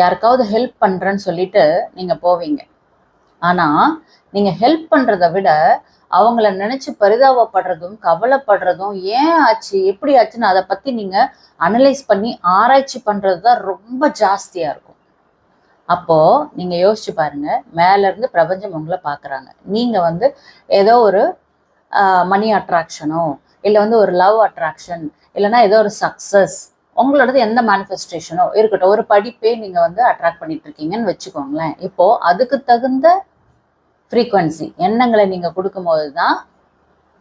யாருக்காவது ஹெல்ப் பண்ணுறேன்னு சொல்லிட்டு நீங்கள் போவீங்க. ஆனால் நீங்கள் ஹெல்ப் பண்ணுறத விட அவங்கள நினச்சி பரிதாபப்படுறதும் கவலைப்படுறதும் ஏன் ஆச்சு எப்படி ஆச்சுன்னு அதை பற்றி நீங்கள் அனலைஸ் பண்ணி ஆராய்ச்சி பண்ணுறது தான் ரொம்ப ஜாஸ்தியாக இருக்கும். அப்போது நீங்கள் யோசிச்சு பாருங்கள் மேலேருந்து பிரபஞ்சம் உங்களை பார்க்குறாங்க. நீங்கள் வந்து ஏதோ ஒரு மணி அட்ராக்ஷனோ இல்லை வந்து ஒரு லவ் அட்ராக்ஷன் இல்லைன்னா ஏதோ ஒரு சக்ஸஸ் உங்களோடது எந்த மேனிஃபெஸ்டேஷனோ இருக்கட்டும் ஒரு படிப்பே நீங்கள் வந்து அட்ராக்ட் பண்ணிட்டு இருக்கீங்கன்னு வச்சுக்கோங்களேன். இப்போ அதுக்கு தகுந்த ஃப்ரீக்குவன்சி எண்ணங்களை நீங்கள் கொடுக்கும்போது தான்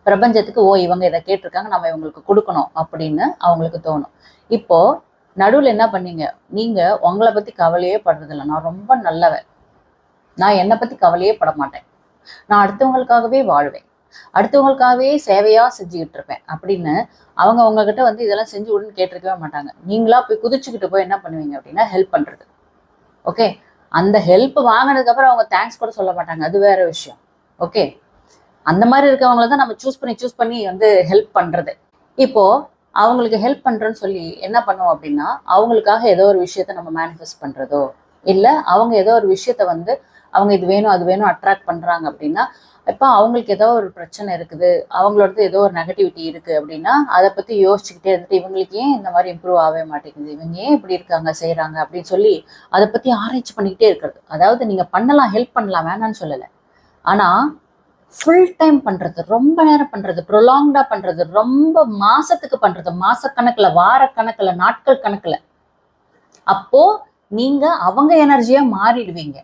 பிரபஞ்சத்துக்கு ஓ இவங்க இதை கேட்டிருக்காங்க நம்ம இவங்களுக்கு கொடுக்கணும் அப்படின்னு அவங்களுக்கு தோணும். இப்போ நடுவில் என்ன பண்ணீங்க? நீங்கள் உங்களை பற்றி கவலையே படுறதில்ல. நான் ரொம்ப நல்லவன். நான் என்னை பற்றி கவலையே பட மாட்டேன். நான் அடுத்தவங்களுக்காகவே வாழ்வேன். அடுத்தவங்களுக்காகவே சேவையா செஞ்சுக்கிட்டு இருப்பேன் அப்படின்னு அவங்க உங்ககிட்ட வந்து இதெல்லாம் செஞ்சு விடுன்னு கேட்டிருக்கவே மாட்டாங்க. நீங்களா போய் குதிச்சுக்கிட்டு போய் என்ன பண்ணுவீங்க அப்படின்னா ஹெல்ப் பண்றது. ஓகே அந்த ஹெல்ப் வாங்கினதுக்கு அப்புறம் அவங்க தேங்க்ஸ் கூட சொல்ல மாட்டாங்க. அது வேற விஷயம். ஓகே அந்த மாதிரி இருக்கவங்கள தான் நம்ம சூஸ் பண்ணி சூஸ் பண்ணி வந்து ஹெல்ப் பண்றது. இப்போ அவங்களுக்கு ஹெல்ப் பண்றேன்னு சொல்லி என்ன பண்ணுவோம் அப்படின்னா அவங்களுக்காக ஏதோ ஒரு விஷயத்த நம்ம மேனிஃபெஸ்ட் பண்றதோ இல்ல அவங்க ஏதோ ஒரு விஷயத்த வந்து அவங்க இது வேணும் அது வேணும் அட்ராக்ட் பண்றாங்க அப்படின்னா இப்போ அவங்களுக்கு ஏதோ ஒரு பிரச்சனை இருக்குது அவங்களோடது ஏதோ ஒரு நெகட்டிவிட்டி இருக்கு அப்படின்னா அதை பத்தி யோசிச்சுக்கிட்டே இருந்துட்டு இவங்களுக்கு ஏன் இந்த மாதிரி இம்ப்ரூவ் ஆகவே மாட்டேங்குது? இவங்க ஏன் இப்படி இருக்காங்க செய்கிறாங்க அப்படின்னு சொல்லி அதை பத்தி ஆராய்ச்சி பண்ணிக்கிட்டே இருக்கிறது. அதாவது நீங்க பண்ணலாம் ஹெல்ப் பண்ணலாம் வேணாம்னு சொல்லலை. ஆனா ஃபுல் டைம் பண்றது ரொம்ப நேரம் பண்றது ப்ரொலாங்டா பண்றது ரொம்ப மாசத்துக்கு பண்றது மாசக்கணக்குல வாரக்கணக்கில் நாட்கள் கணக்கில் அப்போ நீங்க அவங்க எனர்ஜியா மாறிடுவீங்க.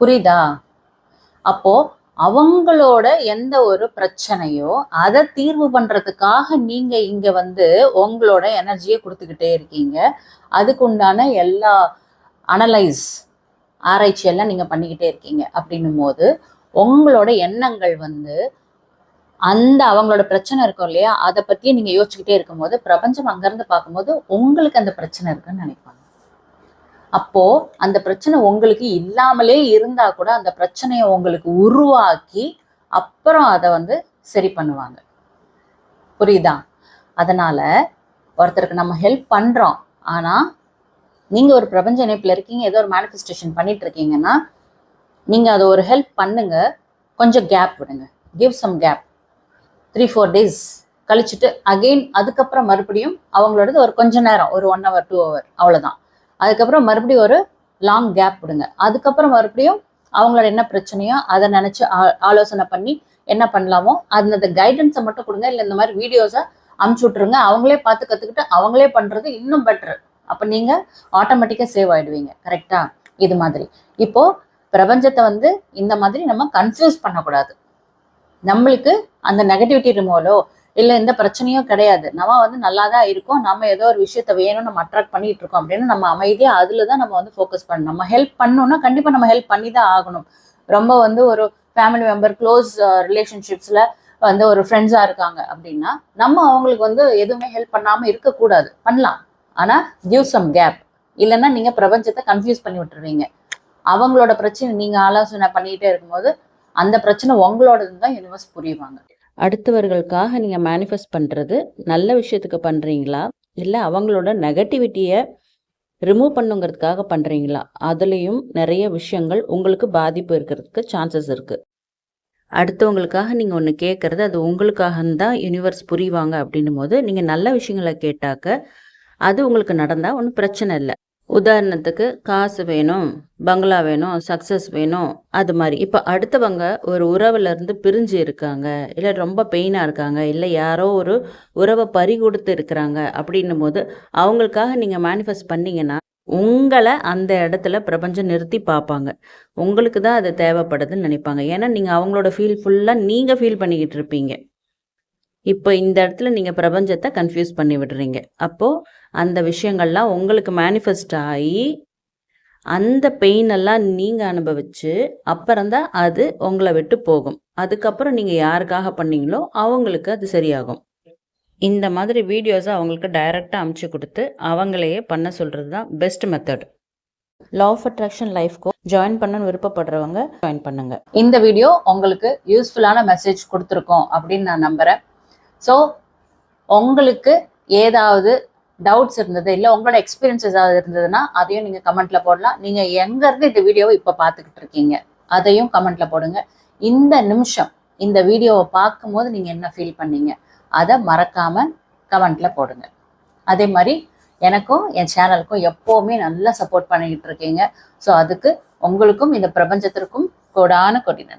புரியுதா? அப்போ அவங்களோட எந்த ஒரு பிரச்சனையோ அதை தீர்வு பண்றதுக்காக நீங்க இங்க வந்து உங்களோட எனர்ஜியை கொடுத்துக்கிட்டே இருக்கீங்க. அதுக்கு உண்டான எல்லா அனலைஸ் ஆராய்ச்சி எல்லாம் நீங்க பண்ணிக்கிட்டே இருக்கீங்க. அப்படின்னும் போது உங்களோட எண்ணங்கள் வந்து அந்த அவங்களோட பிரச்சனை இருக்கும் இல்லையா? அதை பத்தியே நீங்க யோசிச்சுக்கிட்டே இருக்கும்போது பிரபஞ்சம் அங்கிருந்து பார்க்கும்போது உங்களுக்கு அந்த பிரச்சனை இருக்குன்னு நினைப்பாங்க. அப்போ அந்த பிரச்சனை உங்களுக்கு இல்லாமலே இருந்தா கூட அந்த பிரச்சனையை உங்களுக்கு உருவாக்கி அப்புறம் அதை வந்து சரி பண்ணுவாங்க. புரியுதா? அதனால ஒருத்தருக்கு நம்ம ஹெல்ப் பண்றோம். ஆனா நீங்க ஒரு பிரபஞ்ச இணைப்புல இருக்கீங்க ஏதோ ஒரு மேனிஃபெஸ்டேஷன் பண்ணிட்டு இருக்கீங்கன்னா நீங்க அதை ஒரு ஹெல்ப் பண்ணுங்க. கொஞ்சம் கேப் விடுங்க. Give some gap three four days கழிச்சுட்டு again அதுக்கப்புறம் மறுபடியும் அவங்களோடது ஒரு கொஞ்ச நேரம் ஒரு ஒன் ஹவர் டூ ஹவர் அவ்வளோதான் அதுக்கப்புறம் மறுபடியும் ஒரு லாங் கேப் விடுங்க. அதுக்கப்புறம் மறுபடியும் அவங்களோட என்ன பிரச்சனையோ அதை நினச்சி ஆ- ஆலோசனை பண்ணி என்ன பண்ணலாமோ அந்த கைடன்ஸை மட்டும் கொடுங்க. இல்லை இந்த மாதிரி வீடியோஸை அமுச்சு விட்ருங்க அவங்களே பார்த்து கற்றுக்கிட்டு அவங்களே பண்ணுறது இன்னும் பெட்டர் அப்போ நீங்கள் ஆட்டோமேட்டிக்காக சேவ் ஆகிடுவீங்க கரெக்டாக இது மாதிரி. இப்போது பிரபஞ்சத்தை வந்து இந்த மாதிரி நம்ம கன்ஃபியூஸ் பண்ணக்கூடாது. நம்மளுக்கு அந்த நெகட்டிவிட்டி ரிமூவலோ இல்லை எந்த பிரச்சனையும் கிடையாது. நம்ம வந்து நல்லா தான் இருக்கோம். நம்ம ஏதோ ஒரு விஷயத்த வேணும் நம்ம அட்ராக்ட் பண்ணிட்டு இருக்கோம் அப்படின்னு நம்ம அமைதியாக அதில் தான் நம்ம வந்து ஃபோக்கஸ் பண்ணணும். நம்ம ஹெல்ப் பண்ணணும்னா கண்டிப்பாக நம்ம ஹெல்ப் பண்ணி தான் ஆகணும். ரொம்ப வந்து ஒரு ஃபேமிலி மெம்பர் க்ளோஸ் ரிலேஷன்ஷிப்ஸில் வந்து ஒரு ஃப்ரெண்ட்ஸாக இருக்காங்க அப்படின்னா நம்ம அவங்களுக்கு வந்து எதுவுமே ஹெல்ப் பண்ணாமல் இருக்கக்கூடாது. பண்ணலாம். ஆனால் கிவ் சம் கேப் இல்லைன்னா நீங்கள் பிரபஞ்சத்தை கன்ஃபியூஸ் பண்ணி விட்டுருவீங்க. அவங்களோட பிரச்சனை நீங்கள் ஆலோசனை பண்ணிகிட்டே இருக்கும்போது அந்த பிரச்சனை உங்களோடது தான் யூனிவர்ஸ் புரியுவாங்க. அடுத்தவர்களுக்காக நீங்கள் மேனிஃபெஸ்ட் பண்ணுறது நல்ல விஷயத்துக்கு பண்ணுறீங்களா இல்லை அவங்களோட நெகட்டிவிட்டியை ரிமூவ் பண்ணுங்கிறதுக்காக பண்ணுறீங்களா அதுலேயும் நிறைய விஷயங்கள் உங்களுக்கு பாதிப்பு இருக்கிறதுக்கு சான்சஸ் இருக்குது அடுத்தவங்களுக்காக நீங்கள் ஒன்று கேட்குறது அது உங்களுக்காக தான் யூனிவர்ஸ் புரிவாங்க அப்படின்னும் போது நீங்கள் நல்ல விஷயங்களை கேட்டாக்க அது உங்களுக்கு நடந்தால் ஒன்றும் பிரச்சனை இல்லை. உதாரணத்துக்கு காசு வேணும் பங்களா வேணும் சக்ஸஸ் வேணும் அது மாதிரி. இப்போ அடுத்தவங்க ஒரு உறவுலேருந்து பிரிஞ்சு இருக்காங்க இல்லை ரொம்ப பெயினாக இருக்காங்க இல்லை யாரோ ஒரு உறவை பறி கொடுத்து இருக்கிறாங்க அப்படின்னும் போது அவங்களுக்காக நீங்கள் மேனிஃபெஸ்ட் பண்ணீங்கன்னா உங்களை அந்த இடத்துல பிரபஞ்சம் நிறுத்தி பார்ப்பாங்க. உங்களுக்கு தான் அது தேவைப்படுதுன்னு நினைப்பாங்க. ஏன்னா நீங்கள் அவங்களோட ஃபீல் ஃபுல்லாக நீங்கள் ஃபீல் பண்ணிக்கிட்டு இருப்பீங்க. இப்போ இந்த இடத்துல நீங்கள் பிரபஞ்சத்தை கன்ஃபியூஸ் பண்ணி விடுறீங்க. அப்போது அந்த விஷயங்கள்லாம் உங்களுக்கு மேனிஃபெஸ்ட் ஆகி அந்த பெயின் எல்லாம் நீங்கள் அனுபவிச்சு அப்புறம்தான் அது உங்களை விட்டு போகும். அதுக்கப்புறம் நீங்கள் யாருக்காக பண்ணீங்களோ அவங்களுக்கு அது சரியாகும். இந்த மாதிரி வீடியோஸை அவங்களுக்கு டைரெக்டாக அமுச்சு கொடுத்து அவங்களையே பண்ண சொல்கிறது தான் best method law of attraction லைஃப்க்கு ஜாயின் பண்ணணும்னு விருப்பப்படுறவங்க ஜாயின் பண்ணுங்க. இந்த வீடியோ உங்களுக்கு யூஸ்ஃபுல்லான மெசேஜ் கொடுத்துருக்கோம் அப்படின்னு நான் நம்புகிறேன் ஸோ உங்களுக்கு ஏதாவது டவுட்ஸ் இருந்தது இல்லை உங்களோட எக்ஸ்பீரியன்ஸ் ஏதாவது இருந்ததுன்னா அதையும் நீங்கள் கமெண்ட்டில் போடலாம். நீங்கள் எங்கேருந்து இந்த வீடியோவை இப்போ பார்த்துக்கிட்டு இருக்கீங்க அதையும் கமெண்ட்டில் போடுங்க. இந்த நிமிஷம் இந்த வீடியோவை பார்க்கும்போது நீங்கள் என்ன ஃபீல் பண்ணீங்க அதை மறக்காம கமெண்ட்டில் போடுங்க. அதே மாதிரி எனக்கும் என் சேனலுக்கும் எப்போவுமே நல்லா சப்போர்ட் பண்ணிக்கிட்டு இருக்கீங்க. ஸோ அதுக்கு உங்களுக்கும் இந்த பிரபஞ்சத்திற்கும் கோடான கொடி நன்றி.